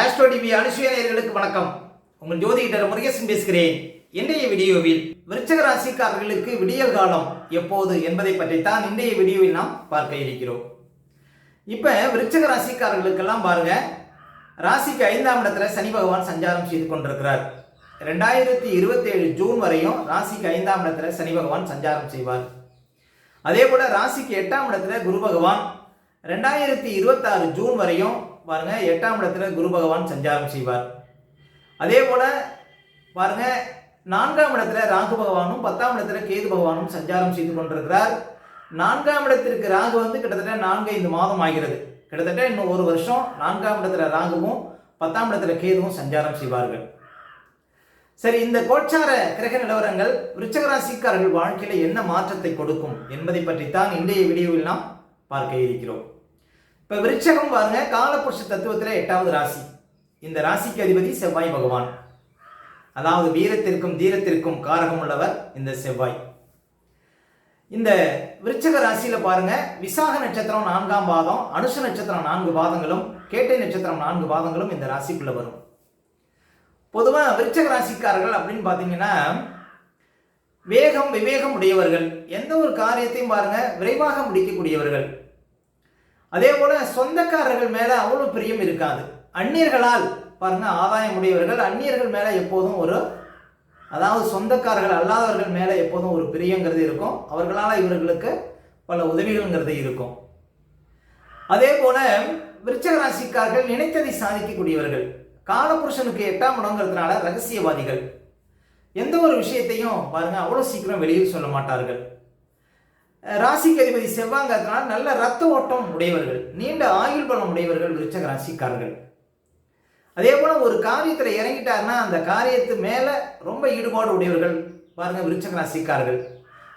Astro TV அனுசுய வணக்கம். உங்கள் ஜோதிடர் முருகேசன் பேசுகிறேன். இன்றைய வீடியோவில் விருச்சக ராசிக்காரர்களுக்கு விடியல் காலம் எப்போது என்பதை பற்றித்தான் இன்றைய வீடியோவில் நாம் பார்க்க இருக்கிறோம். இப்போ விருச்சக ராசிக்காரர்களுக்கெல்லாம் பாருங்க. ராசிக்கு ஐந்தாம் இடத்துல சனி பகவான் சஞ்சாரம் செய்து கொண்டிருக்கிறார். ரெண்டாயிரத்தி இருபத்தேழு ஜூன் வரையும் ராசிக்கு ஐந்தாம் இடத்துல சனி பகவான் சஞ்சாரம் செய்வார். அதே போல ராசிக்கு எட்டாம் இடத்துல குரு பகவான். ரெண்டாயிரத்தி இருபத்தாறு ஜூன் வரையும் பாருங்க எட்டாம் இடத்துல குரு பகவான் சஞ்சாரம் செய்வார். அதே போல பாருங்க நான்காம் இடத்துல ராகு பகவானும் பத்தாம் இடத்துல கேது பகவானும் சஞ்சாரம் செய்து கொண்டிருக்கிறார். நான்காம் இடத்திற்கு ராகு வந்து கிட்டத்தட்ட நான்கு ஐந்து மாதம் ஆகிறது. கிட்டத்தட்ட இன்னும் ஒரு வருஷம் நான்காம் இடத்துல ராகுவும் பத்தாம் இடத்துல கேதுவும் சஞ்சாரம் செய்வார்கள். சரி இந்த கோச்சார கிரக நிலவரங்கள் விருச்சகராசிக்காரர்கள் வாழ்க்கையில் என்ன மாற்றத்தை கொடுக்கும் என்பதை பற்றித்தான் இன்றைய வீடியோவில் நாம் பார்க்க இருக்கிறோம். இப்ப விருட்சகம் பாருங்க காலபுருஷ தத்துவத்துல எட்டாவது ராசி. இந்த ராசிக்கு அதிபதி செவ்வாய் பகவான். அதாவது வீரத்திற்கும் தீரத்திற்கும் காரகம் உள்ளவர் இந்த செவ்வாய். இந்த விருச்சக ராசியில பாருங்க விசாக நட்சத்திரம் நான்காம் பாதம் அனுஷ நட்சத்திரம் நான்கு பாதங்களும் கேட்டை நட்சத்திரம் நான்கு பாதங்களும் இந்த ராசிக்குள்ள வரும். பொதுவா விருச்சக ராசிக்காரர்கள் அப்படின்னு பார்த்தீங்கன்னா வேகம் விவேகம் உடையவர்கள். எந்த ஒரு காரியத்தையும் பாருங்க விரைவாக முடிக்கக்கூடியவர்கள். அதே போல சொந்தக்காரர்கள் மேல அவ்வளவு பிரியம் இருக்காது. அந்நியர்களால் பாருங்க ஆதாயம் உடையவர்கள் அந்நியர்கள் மேல எப்போதும் ஒரு அதாவது சொந்தக்காரர்கள் அல்லாதவர்கள் மேல எப்போதும் ஒரு பிரியங்கிறது இருக்கும். அவர்களால் இவர்களுக்கு பல உதவிகள்ங்கிறது இருக்கும். அதே போல விருச்சக ராசிக்காரர்கள் நினைத்ததை சாதிக்கக்கூடியவர்கள். காலபுருஷனுக்கு எட்டாம் இடங்கிறதுனால ரகசியவாதிகள். எந்த ஒரு விஷயத்தையும் பாருங்க அவ்வளோ சீக்கிரம் வெளியில் சொல்ல மாட்டார்கள். ராசிக்கு அதிபதி செவ்வாங்கிறதுனால நல்ல ரத்த ஓட்டம் உடையவர்கள் நீண்ட ஆயுள் பலம் உடையவர்கள் விருச்சக ராசிக்காரர்கள். அதே போல் ஒரு காரியத்தில் இறங்கிட்டாருன்னா அந்த காரியத்து மேலே ரொம்ப ஈடுபாடு உடையவர்கள் பாருங்கள் விருச்சக ராசிக்காரர்கள்.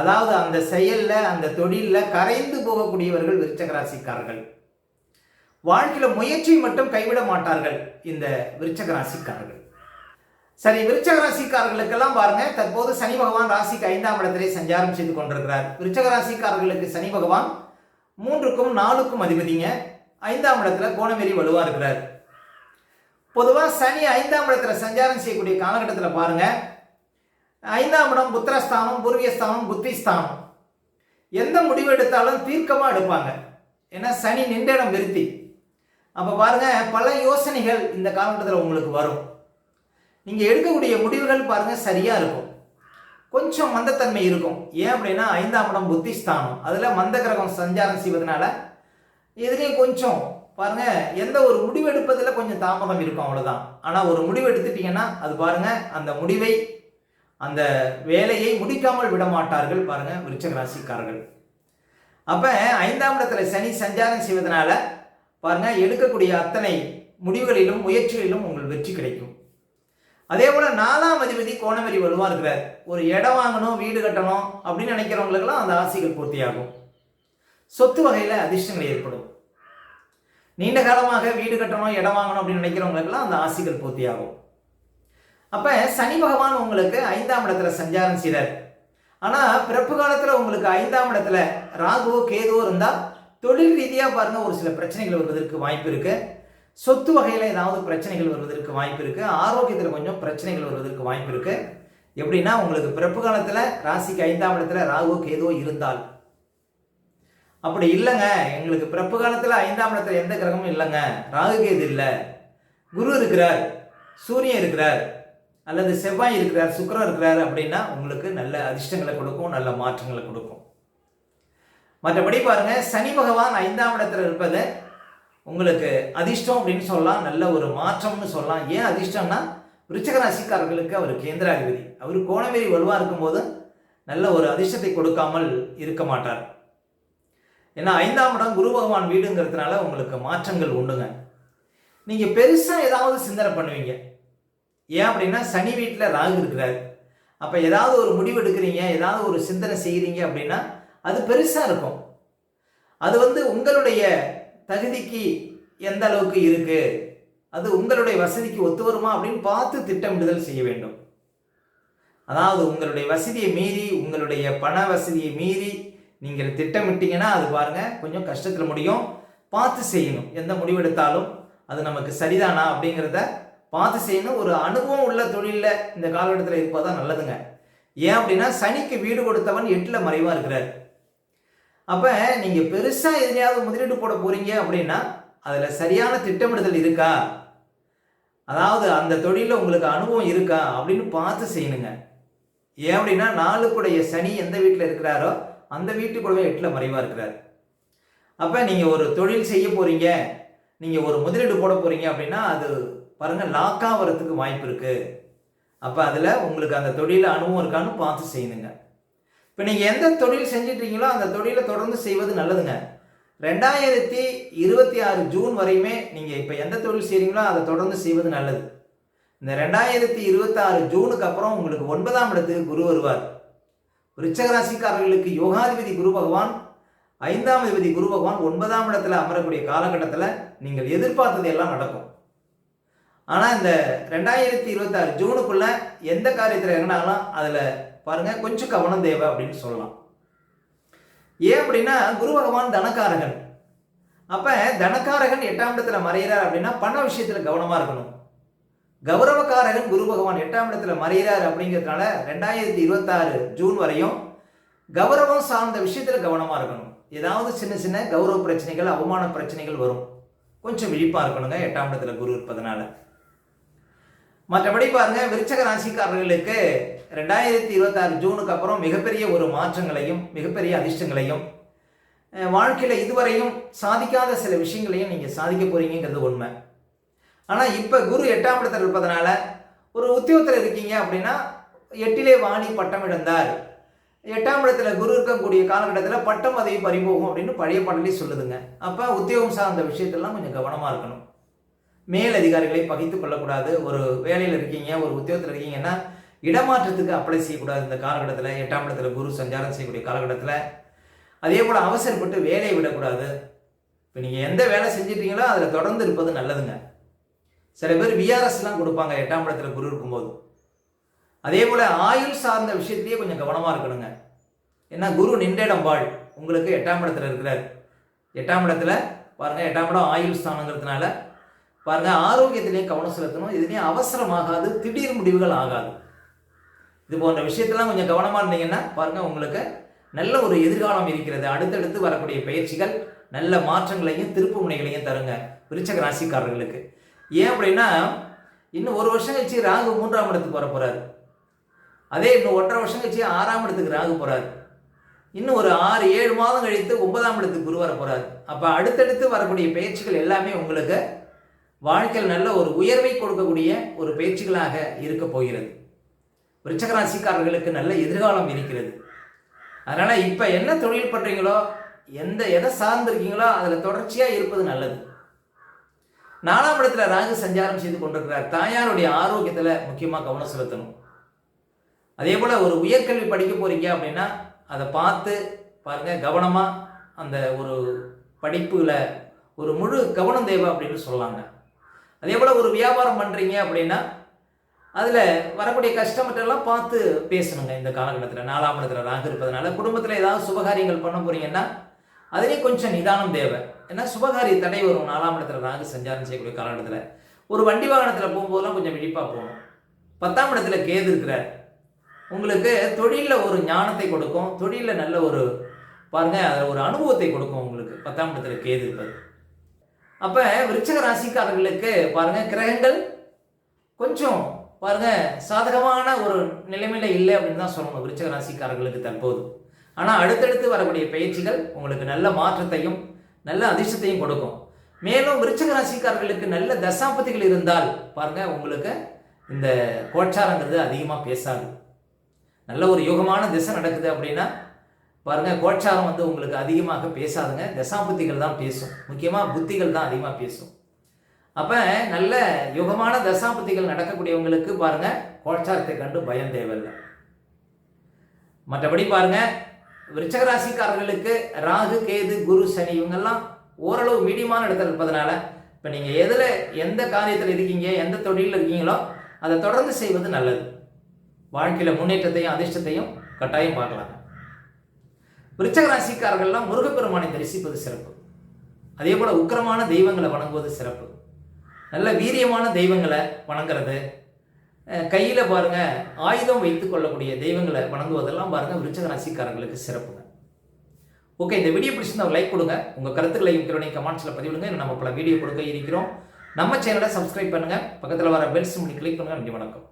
அதாவது அந்த செயலில் அந்த தொழிலில் கரைந்து போகக்கூடியவர்கள் விருச்சக ராசிக்காரர்கள். வாழ்க்கையில் முயற்சி மட்டும் கைவிட மாட்டார்கள் இந்த விருச்சக ராசிக்காரர்கள். சரி விருச்சக ராசிக்காரர்களுக்கெல்லாம் பாருங்க தற்போது சனி பகவான் ராசிக்கு ஐந்தாம் இடத்திலே சஞ்சாரம் செய்து கொண்டிருக்கிறார். விருச்சக ராசிக்காரர்களுக்கு சனி பகவான் மூன்றுக்கும் நாலுக்கும் அதிபதிங்க. ஐந்தாம் இடத்துல கோணவெறி வலுவா இருக்கிறார். பொதுவாக சனி ஐந்தாம் இடத்துல சஞ்சாரம் செய்யக்கூடிய காலகட்டத்தில் பாருங்க. ஐந்தாம் இடம் புத்திரஸ்தானம் பூர்வியஸ்தானம் புத்திஸ்தானம். எந்த முடிவு எடுத்தாலும் தீர்க்கமாக எடுப்பாங்க. ஏன்னா சனி நின்ற இடம் விருத்தி. அப்போ பாருங்க பல யோசனைகள் இந்த காலகட்டத்தில் உங்களுக்கு வரும். நீங்கள் எடுக்கக்கூடிய முடிவுகள் பாருங்கள் சரியாக இருக்கும். கொஞ்சம் மந்தத்தன்மை இருக்கும். ஏன் அப்படின்னா ஐந்தாம் இடம் புத்திஸ்தானம். அதில் மந்த கிரகம் சஞ்சாரம் செய்வதனால இதுலேயும் கொஞ்சம் பாருங்க எந்த ஒரு முடிவு எடுப்பதில் கொஞ்சம் தாமதம் இருக்கும் அவ்வளோதான் ஆனால் ஒரு முடிவு எடுத்துட்டீங்கன்னா அது பாருங்க அந்த முடிவை அந்த வேலையை முடிக்காமல் விட மாட்டார்கள் பாருங்கள் விருச்சக ராசிக்காரர்கள் அப்போ ஐந்தாம் இடத்துல சனி சஞ்சாரம் செய்வதனால பாருங்கள் எடுக்கக்கூடிய அத்தனை முடிவுகளிலும் முயற்சிகளிலும் உங்கள் வெற்றி கிடைக்கும். அதே போல் நாலாம் அதிபதி கோணவெறி வலுவாக இருக்கிறார். ஒரு இடம் வாங்கணும் வீடு கட்டணும் அப்படின்னு நினைக்கிறவங்களுக்கெல்லாம் அந்த ஆசைகள் பூர்த்தியாகும். சொத்து வகையில் அதிர்ஷ்டங்கள் ஏற்படும். நீண்ட காலமாக வீடு கட்டணும் இடம் வாங்கணும் அப்படின்னு நினைக்கிறவங்களுக்கெல்லாம் அந்த ஆசைகள் பூர்த்தியாகும். அப்ப சனி பகவான் உங்களுக்கு ஐந்தாம் இடத்துல சஞ்சாரம் செய்கிறார் ஆனா பிறப்பு காலத்துல உங்களுக்கு ஐந்தாம் இடத்துல ராகுவோ கேதுவோ இருந்தா தொழில் ரீதியா பாருங்க ஒரு சில பிரச்சனைகள் வருவதற்கு வாய்ப்பு இருக்கு. சொத்து வகையில் ஏதாவது பிரச்சனைகள் வருவதற்கு வாய்ப்பு இருக்குது ஆரோக்கியத்தில் கொஞ்சம் பிரச்சனைகள் வருவதற்கு வாய்ப்பு இருக்குது எப்படின்னா உங்களுக்கு பிறப்பு காலத்தில் ராசிக்கு ஐந்தாம் இடத்துல ராகுவோ கேதுவோ இருந்தால். அப்படி இல்லைங்க. எங்களுக்கு பிறப்பு காலத்தில் ஐந்தாம் இடத்துல எந்த கிரகமும் இல்லைங்க. ராகு கேது இல்லை. குரு இருக்கிறார். சூரியன் இருக்கிறார். அல்லது செவ்வாய் இருக்கிறார் சுக்கரம் இருக்கிறார் அப்படின்னா உங்களுக்கு நல்ல அதிர்ஷ்டங்களை கொடுக்கும் நல்ல மாற்றங்களை கொடுக்கும். மற்றபடி பாருங்க சனி பகவான் ஐந்தாம் இடத்துல இருப்பது உங்களுக்கு அதிர்ஷ்டம் அப்படின்னு சொல்லலாம் நல்ல ஒரு மாற்றம்னு சொல்லலாம். ஏன் அதிர்ஷ்டம்னா விருச்சக ராசிக்காரர்களுக்கு அவர் கேந்திராதிபதி. அவர் கோணவேரி வலுவாக இருக்கும்போது நல்ல ஒரு அதிர்ஷ்டத்தை கொடுக்காமல் இருக்க மாட்டார். ஏன்னா ஐந்தாம் இடம் குரு பகவான் வீடுங்கிறதுனால உங்களுக்கு மாற்றங்கள் உண்டுங்க. நீங்கள் பெருசாக ஏதாவது சிந்தனை பண்ணுவீங்க. ஏன் அப்படின்னா சனி வீட்டில் ராகு இருக்கிறாரு. அப்போ ஏதாவது ஒரு முடிவு எடுக்கிறீங்க ஏதாவது ஒரு சிந்தனை செய்கிறீங்க அப்படின்னா அது பெருசாக இருக்கும். அது வந்து உங்களுடைய தகுதிக்கு எந்த அளவுக்கு இருக்கு? அது உங்களுடைய வசதிக்கு ஒத்து வருமா அப்படின்னு பார்த்து திட்டமிடுதல் செய்ய வேண்டும். அதாவது உங்களுடைய வசதியை மீறி உங்களுடைய பண வசதியை மீறி நீங்கள் திட்டமிட்டீங்கன்னா அது பாருங்க கொஞ்சம் கஷ்டத்தில் முடியும். பார்த்து செய்யணும். எந்த முடிவெடுத்தாலும் அது நமக்கு சரிதானா அப்படிங்கிறத பார்த்து செய்யணும். ஒரு அனுபவம் உள்ள தொழிலில் இந்த காலகட்டத்தில் இருப்பதான் நல்லதுங்க. ஏன் அப்படின்னா சனிக்கு வீடு கொடுத்தவன் எட்டில் மறைவாக இருக்கிறார். அப்போ நீங்கள் பெருசாக எதுலையாவது முதலீடு போட போகிறீங்க அப்படின்னா அதில் சரியான திட்டமிடுதல் இருக்கா? அதாவது அந்த தொழிலில் உங்களுக்கு அனுபவம் இருக்கா? அப்படின்னு பார்த்து செய்யணுங்க. ஏன் அப்படின்னா நாளுக்குடைய சனி எந்த வீட்டில் இருக்கிறாரோ அந்த வீட்டுக்குள்ளவே எட்டில் மறைவாக இருக்கிறார். அப்போ நீங்கள் ஒரு தொழில் செய்ய போகிறீங்க நீங்கள் ஒரு முதலீடு போட போகிறீங்க அப்படின்னா அது பாருங்கள் லாக்காக வரத்துக்கு வாய்ப்பு இருக்குது அப்போ அதில் உங்களுக்கு அந்த தொழிலில் அனுபவம் இருக்கான்னு பார்த்து செய்யணுங்க. இப்போ நீங்கள் எந்த தொழில் செஞ்சிட்ருக்கீங்களோ அந்த தொழிலை தொடர்ந்து செய்வது நல்லதுங்க. ரெண்டாயிரத்தி இருபத்தி ஆறு ஜூன் வரையுமே நீங்கள் இப்போ எந்த தொழில் செய்கிறீங்களோ அதை தொடர்ந்து செய்வது நல்லது. இந்த ரெண்டாயிரத்தி இருபத்தாறு ஜூனுக்கு அப்புறம் உங்களுக்கு ஒன்பதாம் இடத்துக்கு குரு வருவார். ருச்சகராசிக்காரர்களுக்கு யோகாதிபதி குரு பகவான் ஐந்தாம் அதிபதி குரு பகவான் ஒன்பதாம் இடத்துல அமரக்கூடிய காலகட்டத்தில் நீங்கள் எதிர்பார்த்தது எல்லாம் நடக்கும். ஆனால் இந்த ரெண்டாயிரத்தி இருபத்தாறு ஜூனுக்குள்ளே எந்த காரியத்தில் இறங்கினாலும் அதில் பாருங்கள் கொஞ்சம் கவனம் தேவை அப்படின்னு சொல்லலாம். ஏன் அப்படின்னா குரு பகவான் தனக்காரகன். அப்போ தனக்காரகன் எட்டாம் இடத்துல மறையிறார் அப்படின்னா பண விஷயத்தில் கவனமாக இருக்கணும். கௌரவக்காரகன் குரு பகவான் எட்டாம் இடத்துல மறையிறார் அப்படிங்கிறதுனால ரெண்டாயிரத்தி இருபத்தாறு ஜூன் வரையும் கௌரவம் சார்ந்த விஷயத்தில் கவனமாக இருக்கணும். ஏதாவது சின்ன சின்ன கௌரவ பிரச்சனைகள் அவமான பிரச்சனைகள் வரும். கொஞ்சம் விழிப்பாக இருக்கணுங்க எட்டாம் இடத்துல குரு இருப்பதனால. மற்றபடி பாருங்க விருச்சக ராசிக்காரர்களுக்கு ரெண்டாயிரத்தி இருபத்தாறு ஜூனுக்கு அப்புறம் மிகப்பெரிய ஒரு மாற்றங்களையும் மிகப்பெரிய அதிர்ஷ்டங்களையும் வாழ்க்கையில் இதுவரையும் சாதிக்காத சில விஷயங்களையும் நீங்கள் சாதிக்க போறீங்கிறது உண்மை. ஆனால் இப்போ குரு எட்டாம் இடத்தில் இருப்பதனால ஒரு உத்தியோகத்தில் இருக்கீங்க அப்படின்னா எட்டிலே வாணி பட்டம் இழந்தார். எட்டாம் இடத்துல குரு இருக்கக்கூடிய காலகட்டத்தில் பட்டம் பதவி பறிபோகும் அப்படின்னு பழைய பாடலே சொல்லுதுங்க. அப்போ உத்தியோகம் சார்ந்த விஷயத்தெல்லாம் கொஞ்சம் கவனமாக இருக்கணும். மேல் அதிகாரிகளை பகைத்து கொள்ளக்கூடாது. ஒரு வேலையில் இருக்கீங்க ஒரு உத்தியோகத்தில் இருக்கீங்கன்னா இடமாற்றத்துக்கு அப்ளை செய்யக்கூடாது இந்த காலகட்டத்தில். எட்டாம் இடத்துல குரு சஞ்சாரம் செய்யக்கூடிய காலகட்டத்தில். அதே போல் அவசரப்பட்டு வேலையை விடக்கூடாது. இப்போ நீங்கள் எந்த வேலை செஞ்சிட்டீங்களோ அதில் தொடர்ந்து இருப்பது நல்லதுங்க. சில பேர் விஆர்எஸ்லாம் கொடுப்பாங்க எட்டாம் இடத்துல குரு இருக்கும்போது. அதே போல் ஆயுள் சார்ந்த விஷயத்திலேயே கொஞ்சம் கவனமாக இருக்கணுங்க. ஏன்னா குரு நின்றிடம் வாழ். உங்களுக்கு எட்டாம் இடத்துல இருக்கிறார். எட்டாம் இடத்துல பாருங்கள் எட்டாம் இடம் ஆயுள் ஸ்தானங்கிறதுனால பாருங்கள் ஆரோக்கியத்திலையும் கவனம் செலுத்தணும். இதுலேயும் அவசரமாகாது திடீர் முடிவுகள் ஆகாது. இது போன்ற விஷயத்தெல்லாம் கொஞ்சம் கவனமாக இருந்தீங்கன்னா பாருங்கள் உங்களுக்கு நல்ல ஒரு எதிர்காலம் இருக்கிறது. அடுத்தடுத்து வரக்கூடிய பயிற்சிகள் நல்ல மாற்றங்களையும் திருப்பு முனைகளையும் தருங்க விருச்சக ராசிக்காரர்களுக்கு. ஏன் அப்படின்னா இன்னும் ஒரு வருஷம் கழிச்சு ராகு மூன்றாம் இடத்துக்கு வர போகிறாரு அதே இன்னும் ஒன்றரை வருஷம் கழிச்சு ஆறாம் இடத்துக்கு ராகு போகிறாரு இன்னும் ஒரு ஆறு ஏழு மாதம் கழித்து ஒன்பதாம் இடத்துக்கு குரு வர போகிறாரு அப்போ அடுத்தடுத்து வரக்கூடிய பயிற்சிகள் எல்லாமே உங்களுக்கு வாழ்க்கையில் நல்ல ஒரு உயர்வை கொடுக்கக்கூடிய ஒரு பயிற்சிகளாக இருக்க போகிறது. விருச்சகராசிக்காரர்களுக்கு நல்ல எதிர்காலம் இருக்கிறது. அதனால் இப்போ என்ன தொழில் பண்ணுறீங்களோ எந்த எதை சார்ந்திருக்கீங்களோ அதில் தொடர்ச்சியாக இருப்பது நல்லது. நாலாம் இடத்துல ராகு சஞ்சாரம் செய்து கொண்டிருக்கிறார். தாயாருடைய ஆரோக்கியத்தில் முக்கியமாக கவனம் செலுத்தணும். அதே போல் ஒரு உயர்கல்வி படிக்க போகிறீங்க அப்படின்னா அதை பார்த்து பாருங்கள் கவனமாக அந்த ஒரு படிப்பில் ஒரு முழு கவனம் தேவை அப்படின்னு சொல்லலாங்க. அதே போல் ஒரு வியாபாரம் பண்ணுறீங்க அப்படின்னா அதில் வரக்கூடிய கஷ்டமற்றெல்லாம் பார்த்து பேசணுங்க இந்த காலகட்டத்தில் நாலாம் இடத்துல ராகு இருப்பதனால. குடும்பத்தில் ஏதாவது சுபகாரியங்கள் பண்ண போகிறீங்கன்னா அதுலேயும் கொஞ்சம் நிதானம் தேவை. ஏன்னா சுபகாரிய தடை வரும் நாலாம் இடத்துல ராகு சஞ்சாரம் செய்யக்கூடிய காலகட்டத்தில். ஒரு வண்டி வாகனத்தில் போகும்போதெல்லாம் கொஞ்சம் விழிப்பாக போகணும். பத்தாம் இடத்துல கேது இருக்கிறார். உங்களுக்கு தொழிலில் ஒரு ஞானத்தை கொடுக்கும் தொழிலில் நல்ல ஒரு பாருங்கள் அதில் ஒரு அனுபவத்தை கொடுக்கும் உங்களுக்கு. பத்தாம் இடத்துல கேது இருப்பது. அப்போ விருச்சக ராசிக்காரர்களுக்கு பாருங்கள் கிரகங்கள் கொஞ்சம் பாருங்க சாதகமான ஒரு நிலைமையில் இல்லை அப்படின்னு தான் சொல்லணும் விருச்சக ராசிக்காரர்களுக்கு தற்போது. ஆனால் அடுத்தடுத்து வரக்கூடிய பயிற்சிகள் உங்களுக்கு நல்ல மாற்றத்தையும் நல்ல அதிர்ஷ்டத்தையும் கொடுக்கும். மேலும் விருச்சக ராசிக்காரர்களுக்கு நல்ல தசாபதிகள் இருந்தால் பாருங்க உங்களுக்கு இந்த கோட்சாரங்கிறது அதிகமாக பேசாது. நல்ல ஒரு யோகமான திசை நடக்குது அப்படின்னா பாருங்க கோட்சாரம் வந்து உங்களுக்கு அதிகமாக பேசாதுங்க. தசாபுத்திகள் தான் பேசும். முக்கியமாக புத்திகள் தான் அதிகமாக பேசும். அப்போ நல்ல யுகமான தசாபுத்திகள் நடக்கக்கூடியவங்களுக்கு பாருங்க கோட்சாரத்தை கண்டு பயம் தேவையில்லை. மற்றபடி பாருங்க விருச்சகராசிக்காரர்களுக்கு ராகு கேது குரு சனி இவங்கெல்லாம் ஓரளவு மீடியமான இடத்துல இருப்பதனால இப்போ நீங்கள் எதில் எந்த காரியத்தில் இருக்கீங்க எந்த தொழிலில் இருக்கீங்களோ அதை தொடர்ந்து செய்வது நல்லது. வாழ்க்கையில் முன்னேற்றத்தையும் அதிர்ஷ்டத்தையும் கட்டாயம் பார்க்கலாம். விருச்சக ராசிக்காரர்கள்லாம் முருகப்பெருமானை தரிசிப்பது சிறப்பு. அதே போல் உக்கிரமான தெய்வங்களை வணங்குவது சிறப்பு. நல்ல வீரியமான தெய்வங்களை வணங்குறது கையில் பாருங்கள் பாருங்க ஆயுதம் வைத்துக் கொள்ளக்கூடிய தெய்வங்களை வணங்குவதெல்லாம் பாருங்க விருச்சக ராசிக்காரங்களுக்கு சிறப்புங்க. ஓகே இந்த வீடியோ பிடிச்சிருந்தா லைக் கொடுங்க. உங்க கருத்துக்களையும் திறனை கமெண்ட்ஸ்ல பதிவிடுங்க. நம்ம பல வீடியோ கொடுக்க இருக்கிறோம். நம்ம சேனலை சப்ஸ்கிரைப் பண்ணுங்க. பக்கத்தில் வர பெல் சிம்னி கிளிக் பண்ணுங்க. நன்றி வணக்கம்.